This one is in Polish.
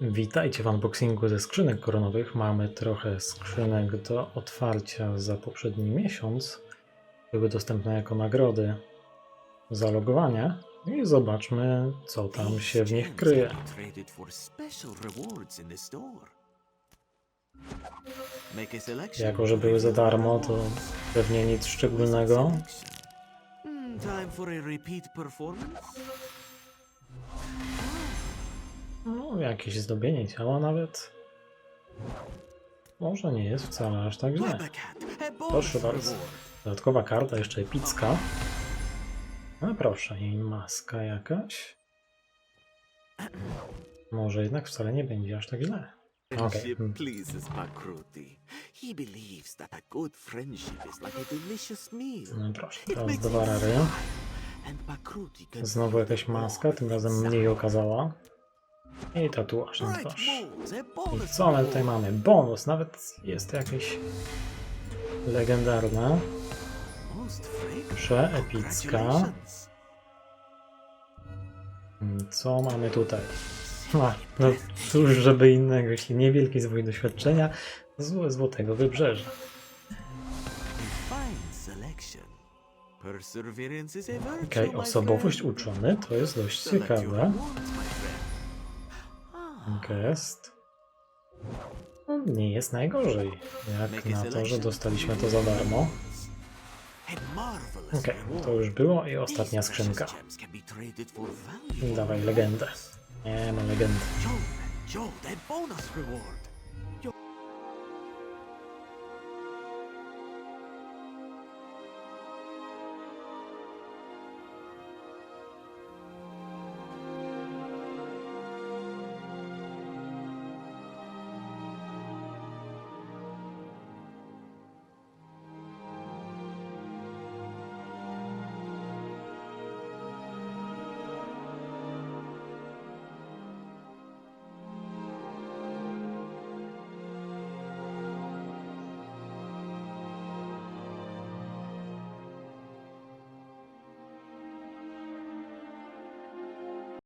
Witajcie w unboxingu ze skrzynek koronowych. Mamy trochę skrzynek do otwarcia za poprzedni miesiąc. Były dostępne jako nagrody za logowanie. I zobaczmy, co tam się w nich kryje. Jako, że były za darmo, to pewnie nic szczególnego. Hmm, time for a repeat performance. Jakieś zdobienie ciała nawet. Może nie jest wcale aż tak źle. Proszę bardzo. Dodatkowa karta, jeszcze epicka. No proszę, i maska jakaś. Może jednak wcale nie będzie aż tak źle. Mm, delicious meal. No proszę, teraz dwa rary. Znowu jakaś maska, tym razem mniej okazała. I tatuaż na Bright twarz. I co my tutaj mamy? Bonus, nawet jest jakieś legendarne. Przeepicka. Mm, Co mamy tutaj? A, no cóż, żeby innego, jeśli niewielki zwój doświadczenia z Złotego Wybrzeża. Okej, my osobowość uczony, to jest dość ciekawe. Gest. No, Nie jest najgorzej, jak na to, że dostaliśmy to za darmo. Okej, reward. to już było i ostatnia skrzynka. Dawaj legendę. Nie ma legendy.